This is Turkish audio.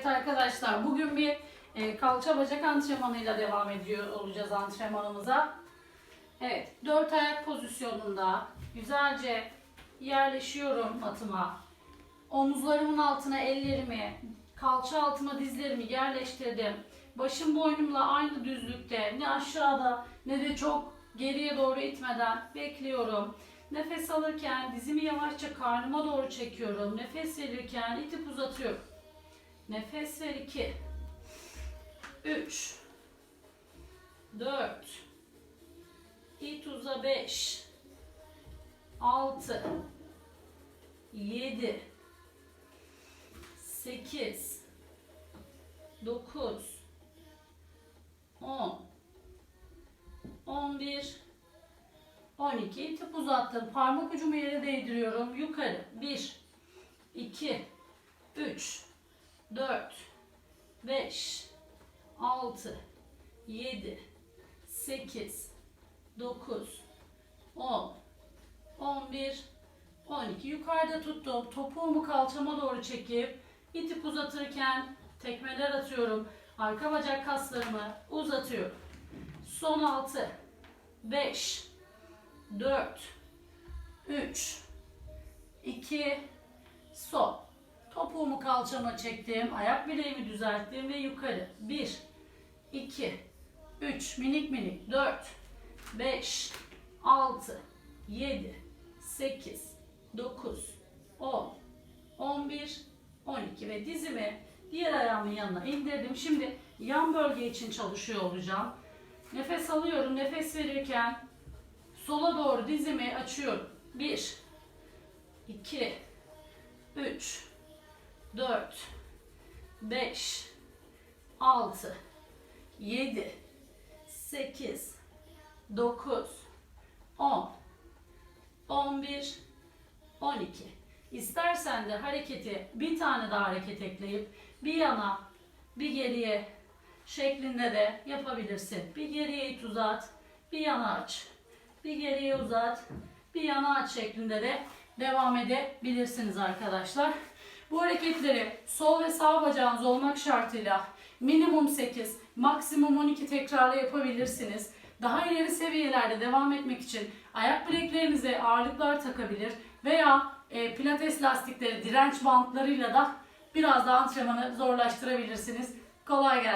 Evet arkadaşlar bugün bir e, kalça bacak antrenmanıyla devam ediyor olacağız antrenmanımıza. Evet dört ayak pozisyonunda güzelce yerleşiyorum matıma. Omuzlarımın altına ellerimi, kalça altıma dizlerimi yerleştirdim. Başım boynumla aynı düzlükte ne aşağıda ne de çok geriye doğru itmeden bekliyorum. Nefes alırken dizimi yavaşça karnıma doğru çekiyorum. Nefes verirken itip uzatıyorum. Nefes ver 2 3 4 İt uza 5 6 7 8 9 10 11 12 itip uzattım. Parmak ucumu yere değdiriyorum. Yukarı. 1 2 3 4 5 6 7 8 9 10 11 12 yukarıda tuttum. Topuğumu kalçama doğru çekip itip uzatırken tekmeler atıyorum. Arka bacak kaslarımı uzatıyorum. Son 6 5 4 3 2 son. Topuğumu kalçama çektim. Ayak bileğimi düzelttim ve yukarı. 1 2 3 minik minik 4 5 6 7 8 9 10 11 12 ve dizimi diğer ayağımın yanına indirdim. Şimdi yan bölge için çalışıyor olacağım. Nefes alıyorum. Nefes verirken sola doğru dizimi açıyorum. 1 2 3 4 5 6 7 8 9 10 11 12 İstersen de hareketi bir tane daha hareket ekleyip bir yana bir geriye şeklinde de yapabilirsin. Bir geriye it uzat, bir yana aç. Bir geriye uzat, bir yana aç şeklinde de devam edebilirsiniz arkadaşlar. Bu hareketleri sol ve sağ bacağınız olmak şartıyla minimum 8, maksimum 12 tekrarla yapabilirsiniz. Daha ileri seviyelerde devam etmek için ayak bileklerinize ağırlıklar takabilir veya e, pilates lastikleri, direnç bantlarıyla da biraz daha antrenmanı zorlaştırabilirsiniz. Kolay gelsin.